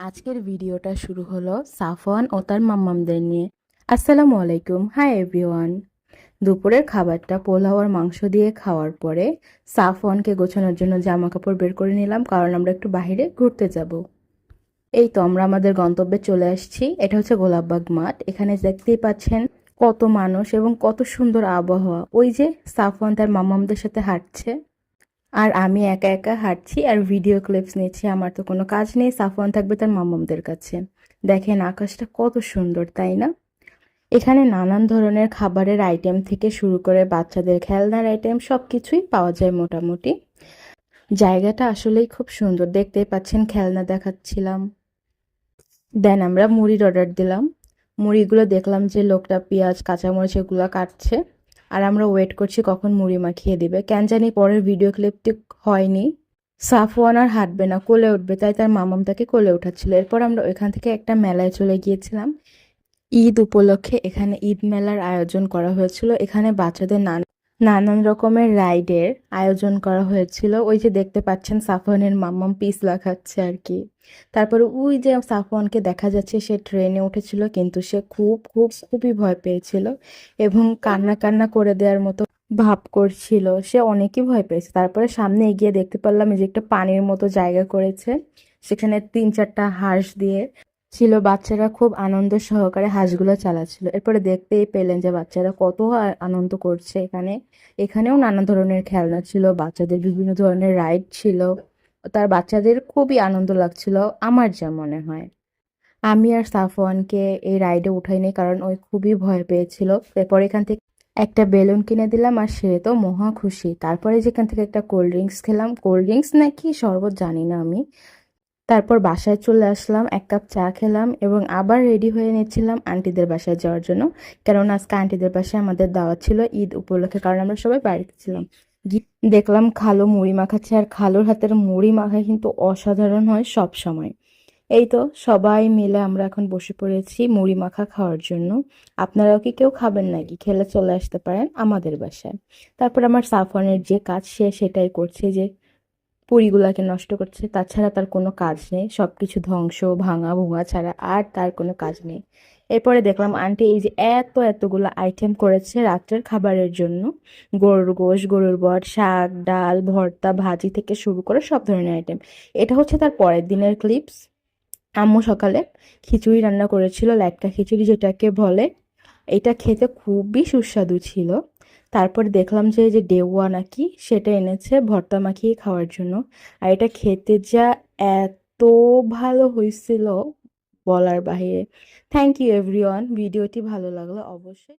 আজকের ভিডিওটা শুরু হলো সাফওয়ান ও তার মাম্মামদের নিয়ে। আসসালামু আলাইকুম। Hi everyone. দুপুরের খাবারটা পোলাও আর মাংস দিয়ে খাওয়ার পরে সাফওয়ানকে গোছানোর জন্য জামা কাপড় বের করে নিলাম, কারণ আমরা একটু বাইরে ঘুরতে যাব। এই তো আমরা আমাদের গন্তব্যে চলে আসছি। এটা হচ্ছে গোলাপবাগ মাঠ। এখানে দেখতেই পাচ্ছেন কত মানুষ এবং কত সুন্দর আবহাওয়া। ওই যে সাফওয়ান তার মামামদের সাথে হাঁটছে। আর আমি একা একা হাঁটছি আর ভিডিও ক্লিপস নিচ্ছি, আমার তো কোনো কাজ নেই। সাফওয়ান থাকবে তার মামামদের কাছে। দেখেন আকাশটা কত সুন্দর, তাই না? এখানে নানান ধরনের খাবারের আইটেম থেকে শুরু করে বাচ্চাদের খেলনার আইটেম সব কিছুই পাওয়া যায় মোটামুটি। জায়গাটা আসলেই খুব সুন্দর। দেখতেই পাচ্ছেন, খেলনা দেখাচ্ছিলাম। দেন আমরা মুড়ির অর্ডার দিলাম। মুড়িগুলো দেখলাম যে লোকটা পেঁয়াজ, কাঁচামরিচ এগুলো কাটছে। আর আমরা ওয়েট করছি কখন মুড়ি মাখিয়ে দিবে। কেন জানি পরের ভিডিও ক্লিপটি হয়নি। সাফওয়ান আর হাঁটবে না, কোলে উঠবে, তাই তার মামাম তাকে কোলে উঠাচ্ছিল। এরপর আমরা ওইখান থেকে একটা মেলায় চলে গিয়েছিলাম। ঈদ উপলক্ষে এখানে ঈদ মেলার আয়োজন করা হয়েছিল। এখানে বাচ্চাদের নানা নানান রকমের রাইডের আয়োজন করা হয়েছিল। ওই যে দেখতে পাচ্ছেন সাফওয়ানের মাম্মাম পিস লাগাচ্ছে আর কি। তারপরে ওই যে সাফওয়ানকে দেখা যাচ্ছে সে ট্রেনে উঠেছিল, কিন্তু সে খুব খুব, খুবই ভয় পেয়েছিল এবং কান্না কান্না করে দেওয়ার মতো ভাব করছিল। সে অনেকই ভয় পেয়েছে। তারপরে সামনে এগিয়ে দেখতে পারলাম যে একটা পানির মতো জায়গা করেছে। সেখানে তিন, চারটা হাঁস দিয়ে ছিল, বাচ্চারা খুব আনন্দ সহকারে হাঁসগুলো চালাচ্ছিল। এরপরে দেখতেই পেলেন যে বাচ্চারা কত আনন্দ করছে এখানে। এখানেও নানা ধরনের খেলনা ছিল, বাচ্চাদের বিভিন্ন ধরনের রাইড ছিল। তার বাচ্চাদের খুবই আনন্দ লাগছিল, আমার যা মনে হয়। আমি আর সাফওয়ানকে এই রাইডে উঠাইনি কারণ ওই খুবই ভয় পেয়েছিল। এরপর এখান থেকে একটা বেলুন কিনে দিলাম আর সে তো মহা খুশি। তারপরে যেখান থেকে একটা কোল্ড ড্রিঙ্কস খেলাম। কোল্ড ড্রিঙ্কস নাকি শরবত জানি না আমি। তারপর বাসায় চলে আসলাম, এক কাপ চা খেলাম এবং আবার রেডি হয়ে নিচ্ছিলাম আন্টিদের বাসায় যাওয়ার জন্য। কারণ আজকে আন্টিদের বাসায় আমাদের দাওয়াত ছিল ঈদ উপলক্ষে, কারণ আমরা সবাই বাড়িতে ছিলাম। দেখলাম খালো মুড়ি মাখাচ্ছে আর খালোর হাতের মুড়ি মাখা কিন্তু অসাধারণ হয় সব সময়। এই তো সবাই মিলে আমরা এখন বসে পড়েছি মুড়ি মাখা খাওয়ার জন্য। আপনারাও কি কেউ খাবেন নাকি? খেলে চলে আসতে পারেন আমাদের বাসায়। তারপর আমার সাফওয়ানের যে কাজ সে সেটাই করছে যে পুরিগুলাকে নষ্ট করছে, তাছাড়া তার কোনো কাজ নেই। সব কিছু ধ্বংস, ভাঙা ভুঙা ছাড়া আর তার কোনো কাজ নেই। এরপরে দেখলাম আন্টি এই যে এত এতগুলো আইটেম করেছে রাত্রের খাবারের জন্য। গরুর গোশ, গরুর বট, শাক, ডাল, ভর্তা, ভাজি থেকে শুরু করে সব ধরনের আইটেম এটা হচ্ছে তার পরের দিনের ক্লিপস আম্মু সকালে খিচুড়ি রান্না করেছিল, ল্যাটকা খিচুড়ি যেটাকে বলে, এটা খেতে খুবই সুস্বাদু ছিল। তারপর দেখলাম যে যে ডেওয়া নাকি, সেটা এনেছে ভর্তা মাখিয়ে খাওয়ার জন্য। আর এটা খেতে যা এত ভালো হয়েছিল বলার বাহিরে। থ্যাংক ইউ এভরিওয়ান ভিডিওটি ভালো লাগল অবশ্যই